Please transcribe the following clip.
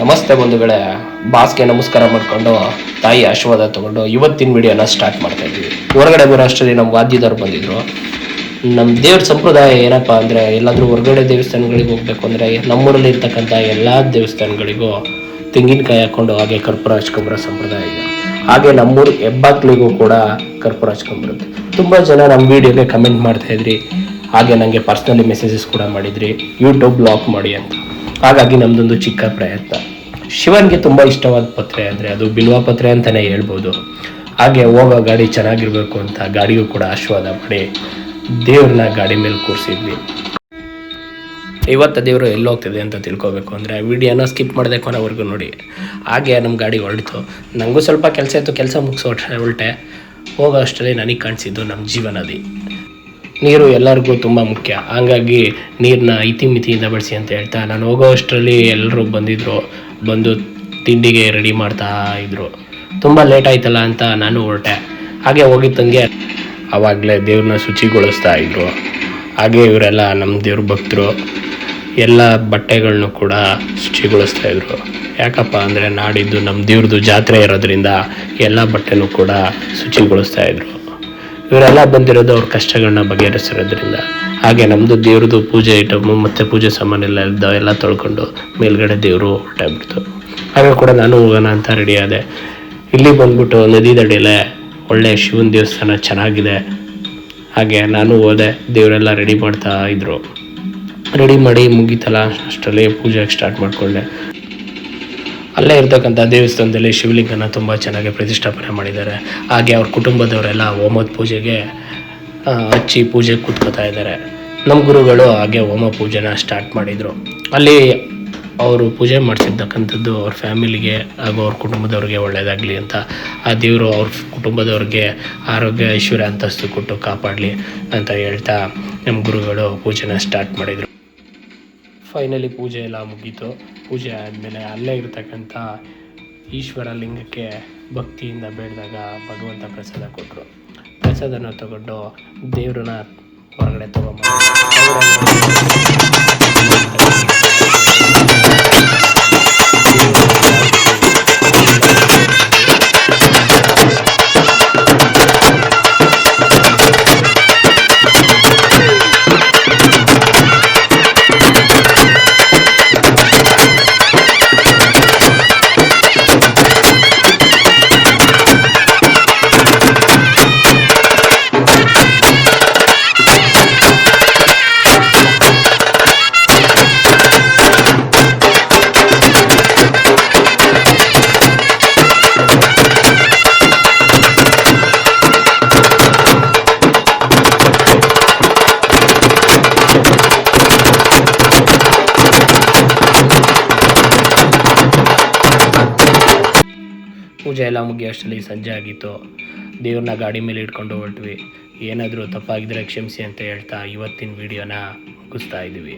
ನಮಸ್ತೆ ಬಂಧುಗಳೇ. ಬಾಸ್ಗೆ ನಮಸ್ಕಾರ ಮಾಡಿಕೊಂಡು, ತಾಯಿ ಆಶೀರ್ವಾದ ತಗೊಂಡು ಇವತ್ತಿನ ವಿಡಿಯೋನ ಸ್ಟಾರ್ಟ್ ಮಾಡ್ತಾ ಇದ್ದೀವಿ. ಹೊರಗಡೆ ಬರೋ ಅಷ್ಟರಲ್ಲಿ ನಮ್ಮ ವಾದ್ಯದವ್ರು ಬಂದಿದ್ರು. ನಮ್ಮ ದೇವ್ರ ಸಂಪ್ರದಾಯ ಏನಪ್ಪ ಅಂದರೆ, ಎಲ್ಲಾದರೂ ಹೊರಗಡೆ ದೇವಸ್ಥಾನಗಳಿಗೆ ಹೋಗ್ಬೇಕು ಅಂದರೆ, ನಮ್ಮೂರಲ್ಲಿ ಇರ್ತಕ್ಕಂಥ ಎಲ್ಲ ದೇವಸ್ಥಾನಗಳಿಗೂ ತೆಂಗಿನಕಾಯಿ ಹಾಕ್ಕೊಂಡು ಹಾಗೆ ಕರ್ಪೂರ ಹಚ್ಕೊಂಬರೋ ಸಂಪ್ರದಾಯ ಇದೆ. ಹಾಗೆ ನಮ್ಮೂರು ಹೆಬ್ಬಾಕ್ಲಿಗೂ ಕೂಡ ಕರ್ಪೂರ ಹಚ್ಕೊಂಬರುತ್ತೆ ತುಂಬ ಜನ ನಮ್ಮ ವಿಡಿಯೋಗೆ ಕಮೆಂಟ್ ಮಾಡ್ತಾ ಇದ್ರಿ. ಹಾಗೆ ನನಗೆ ಪರ್ಸ್ನಲಿ ಮೆಸೇಜಸ್ ಕೂಡ ಮಾಡಿದ್ರಿ. ಯೂಟ್ಯೂಬ್ ಬ್ಲಾಕ್ ಮಾಡಿ ಅಂತ. ಹಾಗಾಗಿ ನಮ್ಮದೊಂದು ಚಿಕ್ಕ ಪ್ರಯತ್ನ. ಶಿವನ್ಗೆ ತುಂಬ ಇಷ್ಟವಾದ ಪತ್ರೆ ಅಂದರೆ ಅದು ಬಿಲ್ವ ಪತ್ರೆ ಅಂತಲೇ ಹೇಳ್ಬೋದು. ಹಾಗೆ ಹೋಗೋ ಗಾಡಿ ಚೆನ್ನಾಗಿರಬೇಕು ಅಂತ ಗಾಡಿಗೂ ಕೂಡ ಆಶೀರ್ವಾದ ಮಾಡಿ ದೇವ್ರನ್ನ ಗಾಡಿ ಮೇಲೆ ಕೂರಿಸಿದ್ವಿ. ಇವತ್ತು ದೇವರು ಎಲ್ಲಿ ಹೋಗ್ತಿದೆ ಅಂತ ತಿಳ್ಕೊಬೇಕು ಅಂದರೆ ವಿಡಿಯೋನ ಸ್ಕಿಪ್ ಮಾಡಿದೆ ಕೊನೆವರೆಗೂ ನೋಡಿ. ಹಾಗೆ ನಮ್ಮ ಗಾಡಿ ಹೊರಡ್ತು. ನನಗೂ ಸ್ವಲ್ಪ ಕೆಲಸ ಇತ್ತು, ಕೆಲಸ ಮುಗಿಸೋ ಹೊರಟೆ ಹೋಗೋ ಅಷ್ಟರಲ್ಲಿ ನನಗೆ ಕಾಣಿಸಿದ್ದು ನಮ್ಮ ಜೀವನದಿ. ನೀರು ಎಲ್ಲರಿಗೂ ತುಂಬ ಮುಖ್ಯ. ಹಾಗಾಗಿ ನೀರನ್ನ ಇತಿಮಿತಿಯಿಂದ ಬಳಸಿ ಅಂತ ಹೇಳ್ತಾ ನಾನು ಹೋಗೋ ಅಷ್ಟರಲ್ಲಿ ಎಲ್ಲರೂ ಬಂದಿದ್ದರು ಬಂದು ತಿಂಡಿಗೆ ರೆಡಿ ಮಾಡ್ತಾ ಇದ್ರು. ತುಂಬ ಲೇಟ್ ಆಯ್ತಲ್ಲ ಅಂತ ನಾನು ಹೊರಟೆ. ಹಾಗೆ ಹೋಗಿದ್ದಂಗೆ ಆವಾಗಲೇ ದೇವ್ರನ್ನ ಶುಚಿಗೊಳಿಸ್ತಾ ಇದ್ರು. ಹಾಗೆ ಇವರೆಲ್ಲ ನಮ್ಮ ದೇವ್ರ ಭಕ್ತರು ಎಲ್ಲ ಬಟ್ಟೆಗಳನ್ನೂ ಕೂಡ ಶುಚಿಗೊಳಿಸ್ತಾ ಇದ್ರು. ಯಾಕಪ್ಪ ಅಂದರೆ ನಾಡಿದ್ದು ನಮ್ಮ ದೇವ್ರದ್ದು ಜಾತ್ರೆ ಇರೋದ್ರಿಂದ ಎಲ್ಲ ಬಟ್ಟೆನೂ ಕೂಡ ಶುಚಿಗೊಳಿಸ್ತಾ ಇದ್ರು. ಇವರೆಲ್ಲ ಬಂದಿರೋದು ಅವ್ರ ಕಷ್ಟಗಳನ್ನ ಬಗೆಹರಿಸಿರೋದ್ರಿಂದ. ಹಾಗೆ ನಮ್ಮದು ದೇವ್ರದ್ದು ಪೂಜೆ ಐಟಮು ಮತ್ತು ಪೂಜೆ ಸಾಮಾನೆಲ್ಲ ಇದ್ದ ಎಲ್ಲ ತೊಳ್ಕೊಂಡು ಮೇಲ್ಗಡೆ ದೇವರು ಹೊರಟಾಗ್ಬಿಡ್ತು. ಹಾಗೆ ಕೂಡ ನಾನು ಹೋಗೋಣ ಅಂತ ರೆಡಿ ಆದೆ. ಇಲ್ಲಿ ಬಂದ್ಬಿಟ್ಟು ನದಿ ದಡಿಯಲ್ಲೇ ಒಳ್ಳೆ ಶಿವನ ದೇವಸ್ಥಾನ ಚೆನ್ನಾಗಿದೆ. ಹಾಗೆ ನಾನು ಹೋದೆ, ದೇವರೆಲ್ಲ ರೆಡಿ ಮಾಡ್ತಾ ಇದ್ರು. ರೆಡಿ ಮಾಡಿ ಮುಗೀತಲ್ಲ, ಅಷ್ಟರಲ್ಲಿ ಪೂಜೆಗೆ ಸ್ಟಾರ್ಟ್ ಮಾಡಿಕೊಂಡೆ. ಅಲ್ಲೇ ಇರ್ತಕ್ಕಂಥ ದೇವಸ್ಥಾನದಲ್ಲಿ ಶಿವಲಿಂಗನ ತುಂಬ ಚೆನ್ನಾಗಿ ಪ್ರತಿಷ್ಠಾಪನೆ ಮಾಡಿದ್ದಾರೆ. ಹಾಗೆ ಅವ್ರ ಕುಟುಂಬದವರೆಲ್ಲ ಹೋಮದ ಪೂಜೆಗೆ ಹಚ್ಚಿ ಪೂಜೆ ಕೂತ್ಕೋತಾ ಇದ್ದಾರೆ. ನಮ್ಮ ಗುರುಗಳು ಹಾಗೆ ಹೋಮ ಪೂಜೆನ ಸ್ಟಾರ್ಟ್ ಮಾಡಿದರು. ಅಲ್ಲಿ ಅವರು ಪೂಜೆ ಮಾಡಿಸಿರ್ತಕ್ಕಂಥದ್ದು ಅವ್ರ ಫ್ಯಾಮಿಲಿಗೆ ಹಾಗೂ ಅವ್ರ ಕುಟುಂಬದವ್ರಿಗೆ ಒಳ್ಳೆಯದಾಗಲಿ ಅಂತ. ಆ ದೇವರು ಅವ್ರ ಕುಟುಂಬದವ್ರಿಗೆ ಆರೋಗ್ಯ ಐಶ್ವರ್ಯ ಅಂತಸ್ತು ಕೊಟ್ಟು ಕಾಪಾಡಲಿ ಅಂತ ಹೇಳ್ತಾ ನಮ್ಮ ಗುರುಗಳು ಪೂಜೆನ ಸ್ಟಾರ್ಟ್ ಮಾಡಿದರು. ಫೈನಲಿ ಪೂಜೆ ಎಲ್ಲ ಮುಗೀತು. ಪೂಜೆ ಆದಮೇಲೆ ಅಲ್ಲೇ ಇರ್ತಕ್ಕಂಥ ಈಶ್ವರ ಲಿಂಗಕ್ಕೆ ಭಕ್ತಿಯಿಂದ ಬೇಡಿದಾಗ ಭಗವಂತ ಪ್ರಸಾದ ಕೊಟ್ಟರು ಪ್ರಸಾದನ ತಗೊಂಡು ದೇವ್ರನ್ನ ಹೊರಗಡೆ ತೊಗೊಂಬಂದು ಪೂಜೆ ಎಲ್ಲ ಮುಗಿಯೋಷ್ಟರಲ್ಲಿ ಸಂಜೆ ಆಗಿತ್ತು. ದೇವ್ರನ್ನ ಗಾಡಿ ಮೇಲೆ ಇಟ್ಕೊಂಡು ಹೊರಟ್ವಿ. ಏನಾದರೂ ತಪ್ಪಾಗಿದ್ರೆ ಕ್ಷಮಿಸಿ ಅಂತ ಹೇಳ್ತಾ ಇವತ್ತಿನ ವಿಡಿಯೋನ ಮುಗಿಸ್ತಾ ಇದ್ದೀವಿ.